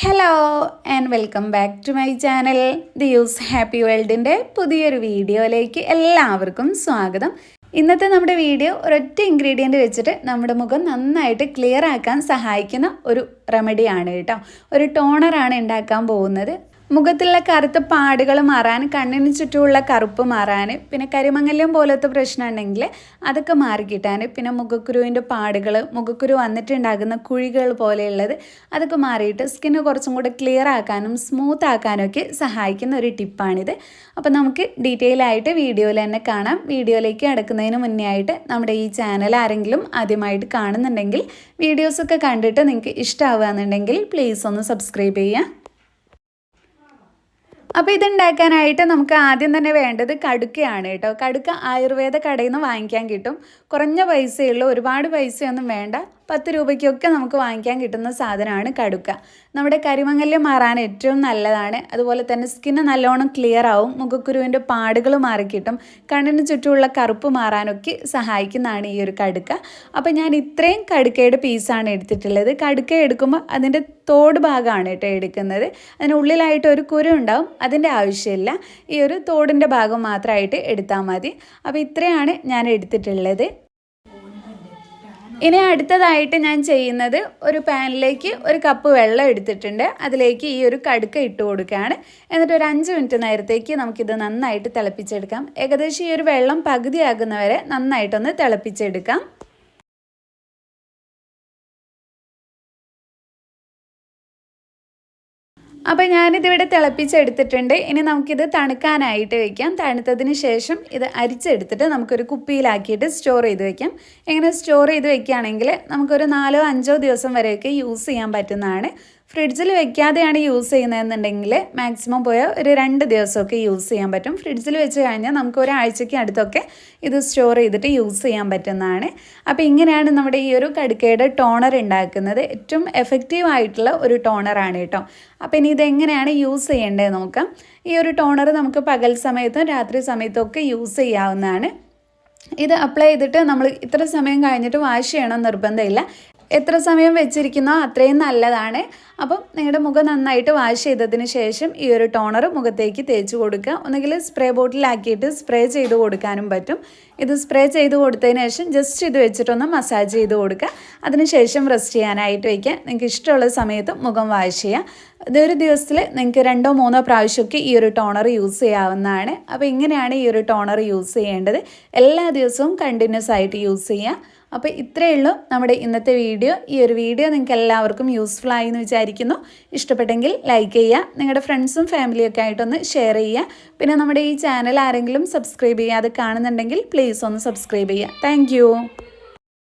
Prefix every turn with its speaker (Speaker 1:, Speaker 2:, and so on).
Speaker 1: Hello and welcome back to my channel the use happy വേൾഡിന്റെ പുതിയൊരു വീഡിയോയിലേക്ക് എല്ലാവർക്കും സ്വാഗതം. ഇന്നത്തെ നമ്മുടെ വീഡിയോ ഒരൊറ്റ ഇൻഗ്രീഡിയന്റ് വെച്ചിട്ട് നമ്മുടെ മുഖം നന്നായിട്ട് ക്ലിയർ ആക്കാൻ സഹായിക്കുന്ന ഒരു റെമഡിയാണ് കേട്ടോ. ഒരു ടോണറാണ് ഉണ്ടാക്കാൻ പോകുന്നത്. മുഖത്തുള്ള കറുത്ത പാടുകൾ മാറാൻ കണ്ണിന് ചുറ്റുമുള്ള കറുപ്പ് മാറാൻ പിന്നെ കരിമങ്ങല്യം പോലത്തെ പ്രശ്നം ഉണ്ടെങ്കിൽ അതൊക്കെ മാറിക്കിട്ടാൻ പിന്നെ മുഖക്കുരുവിന്റെ പാടുകൾ മുഖക്കുരു വന്നിട്ടുണ്ടാകുന്ന കുഴികൾ പോലെയുള്ളത് അതൊക്കെ മാറിയിട്ട് സ്കിന്ന് കുറച്ചും കൂടെ ക്ലിയർ ആക്കാനും സ്മൂത്ത് ആക്കാനും ഒക്കെ സഹായിക്കുന്ന ഒരു ടിപ്പാണിത്. അപ്പോൾ നമുക്ക് ഡീറ്റെയിൽ ആയിട്ട് വീഡിയോയിൽ തന്നെ കാണാം. വീഡിയോയിലേക്ക് അടക്കുന്നതിന് മുന്നേ ആയിട്ട് നമ്മുടെ ഈ ചാനൽ ആരെങ്കിലും ആദ്യമായിട്ട് കാണുന്നുണ്ടെങ്കിൽ വീഡിയോസൊക്കെ കണ്ടിട്ട് നിങ്ങൾക്ക് ഇഷ്ടമാവുകയെന്നുണ്ടെങ്കിൽ പ്ലീസ് ഒന്ന് സബ്സ്ക്രൈബ് ചെയ്യുക. അപ്പോൾ ഇതുണ്ടാക്കാനായിട്ട് നമുക്ക് ആദ്യം തന്നെ വേണ്ടത് കടുക്കയാണ് കേട്ടോ. കടുക്ക ആയുർവേദ കടയിൽ നിന്ന് വാങ്ങിക്കാൻ കിട്ടും. കുറഞ്ഞ പൈസയുള്ള ഒരുപാട് പൈസയൊന്നും വേണ്ട. പത്ത് രൂപയ്ക്കൊക്കെ നമുക്ക് വാങ്ങിക്കാൻ കിട്ടുന്ന സാധനമാണ് കടുക്ക. നമ്മുടെ കരിമങ്ങല്യം മാറാൻ ഏറ്റവും നല്ലതാണ്. അതുപോലെ തന്നെ സ്കിന്ന് നല്ലോണം ക്ലിയർ ആവും. മുഖക്കുരുവിന്റെ പാടുകൾ മാറിക്കിട്ടും. കണ്ണിന് ചുറ്റുമുള്ള കറുപ്പ് മാറാനൊക്കെ സഹായിക്കുന്നതാണ് ഈ ഒരു കടുക്ക. അപ്പോൾ ഞാൻ ഇത്രയും കടുക്കയുടെ പീസാണ് എടുത്തിട്ടുള്ളത്. കടുക്ക എടുക്കുമ്പോൾ അതിന്റെ തോട് ഭാഗമാണ് കേട്ടോ എടുക്കുന്നത്. അതിനുള്ളിലായിട്ട് ഒരു കുരു ഉണ്ടാവും. അതിന്റെ ആവശ്യമില്ല. ഈ ഒരു തോടിന്റെ ഭാഗം മാത്രമായിട്ട് എടുത്താൽ മതി. അപ്പോൾ ഇത്രയാണ് ഞാൻ എടുത്തിട്ടുള്ളത്. ഇനി അടുത്തതായിട്ട് ഞാൻ ചെയ്യുന്നത് ഒരു പാനിലേക്ക് ഒരു കപ്പ് വെള്ളം എടുത്തിട്ടുണ്ട്. അതിലേക്ക് ഈ ഒരു കടുക്ക ഇട്ട് കൊടുക്കുകയാണ്. എന്നിട്ട് ഒരു അഞ്ച് മിനിറ്റ് നേരത്തേക്ക് നമുക്കിത് നന്നായിട്ട് തിളപ്പിച്ചെടുക്കാം. ഏകദേശം ഈ ഒരു വെള്ളം പകുതിയാകുന്നവരെ നന്നായിട്ടൊന്ന് തിളപ്പിച്ചെടുക്കാം. അപ്പോൾ ഞാനിതിവിടെ തിളപ്പിച്ചെടുത്തിട്ടുണ്ട്. ഇനി നമുക്കിത് തണുക്കാനായിട്ട് വെക്കാം. തണുത്തതിന് ശേഷം ഇത് അരിച്ചെടുത്തിട്ട് നമുക്കൊരു കുപ്പിയിലാക്കിയിട്ട് സ്റ്റോർ ചെയ്ത് വെക്കാം. ഇങ്ങനെ സ്റ്റോർ ചെയ്ത് വെക്കുകയാണെങ്കിൽ നമുക്കൊരു നാലോ അഞ്ചോ ദിവസം വരെയൊക്കെ യൂസ് ചെയ്യാൻ പറ്റുന്നതാണ്. ഫ്രിഡ്ജിൽ വെക്കാതെയാണ് യൂസ് ചെയ്യുന്നതെന്നുണ്ടെങ്കിൽ മാക്സിമം പോയ ഒരു രണ്ട് ദിവസമൊക്കെ യൂസ് ചെയ്യാൻ പറ്റും. ഫ്രിഡ്ജിൽ വെച്ച് കഴിഞ്ഞാൽ നമുക്ക് ഒരാഴ്ചയ്ക്ക് അടുത്തൊക്കെ ഇത് സ്റ്റോർ ചെയ്തിട്ട് യൂസ് ചെയ്യാൻ പറ്റുന്നതാണ്. അപ്പോൾ ഇങ്ങനെയാണ് നമ്മുടെ ഈ ഒരു കടുക്കയുടെ ടോണർ ഉണ്ടാക്കുന്നത്. ഏറ്റവും എഫക്റ്റീവ് ആയിട്ടുള്ള ഒരു ടോണറാണ് കേട്ടോ. അപ്പോൾ ഇനി ഇതെങ്ങനെയാണ് യൂസ് ചെയ്യേണ്ടത് നോക്കാം. ഈ ഒരു ടോണർ നമുക്ക് പകൽ സമയത്തും രാത്രി സമയത്തും ഒക്കെ യൂസ് ചെയ്യാവുന്നതാണ്. ഇത് അപ്ലൈ ചെയ്തിട്ട് നമ്മൾ ഇത്ര സമയം കഴിഞ്ഞിട്ട് വാഷ് ചെയ്യണം നിർബന്ധമില്ല. എത്ര സമയം വെച്ചിരിക്കുന്നോ അത്രയും നല്ലതാണ്. അപ്പം നിങ്ങളുടെ മുഖം നന്നായിട്ട് വാഷ് ചെയ്തതിന് ശേഷം ഈ ഒരു ടോണർ മുഖത്തേക്ക് തേച്ച് കൊടുക്കുക. ഒന്നുകിൽ സ്പ്രേ ബോട്ടിലാക്കിയിട്ട് സ്പ്രേ ചെയ്ത് കൊടുക്കാനും പറ്റും. ഇത് സ്പ്രേ ചെയ്ത് കൊടുത്തതിന് ശേഷം ജസ്റ്റ് ഇത് വെച്ചിട്ടൊന്ന് മസാജ് ചെയ്ത് കൊടുക്കുക. അതിനുശേഷം റെസ്റ്റ് ചെയ്യാനായിട്ട് വയ്ക്കുക. നിങ്ങൾക്ക് ഇഷ്ടമുള്ള സമയത്ത് മുഖം വാഷ് ചെയ്യുക. ഇതൊരു ദിവസത്തിൽ നിങ്ങൾക്ക് രണ്ടോ മൂന്നോ പ്രാവശ്യമൊക്കെ ഈ ഒരു ടോണർ യൂസ് ചെയ്യാവുന്നതാണ്. അപ്പോൾ ഇങ്ങനെയാണ് ഈ ഒരു ടോണർ യൂസ് ചെയ്യേണ്ടത്. എല്ലാ ദിവസവും കണ്ടിന്യൂസ് ആയിട്ട് യൂസ് ചെയ്യാം. അപ്പോൾ ഇത്രയേ ഉള്ളൂ നമ്മുടെ ഇന്നത്തെ വീഡിയോ. ഈ ഒരു വീഡിയോ നിങ്ങൾക്ക് എല്ലാവർക്കും യൂസ്ഫുൾ ആയി എന്ന് വിചാരിക്കുന്നു. ഇഷ്ടപ്പെട്ടെങ്കിൽ ലൈക്ക് ചെയ്യുക നിങ്ങളുടെ ഫ്രണ്ട്സും ഫാമിലിയൊക്കെ ആയിട്ടൊന്ന് ഷെയർ ചെയ്യുക പിന്നെ നമ്മുടെ ഈ ചാനൽ ആരെങ്കിലും സബ്സ്ക്രൈബ് ചെയ്യാതെ കാണുന്നുണ്ടെങ്കിൽ പ്ലീസ് ഒന്ന് സബ്സ്ക്രൈബ് ചെയ്യുക താങ്ക്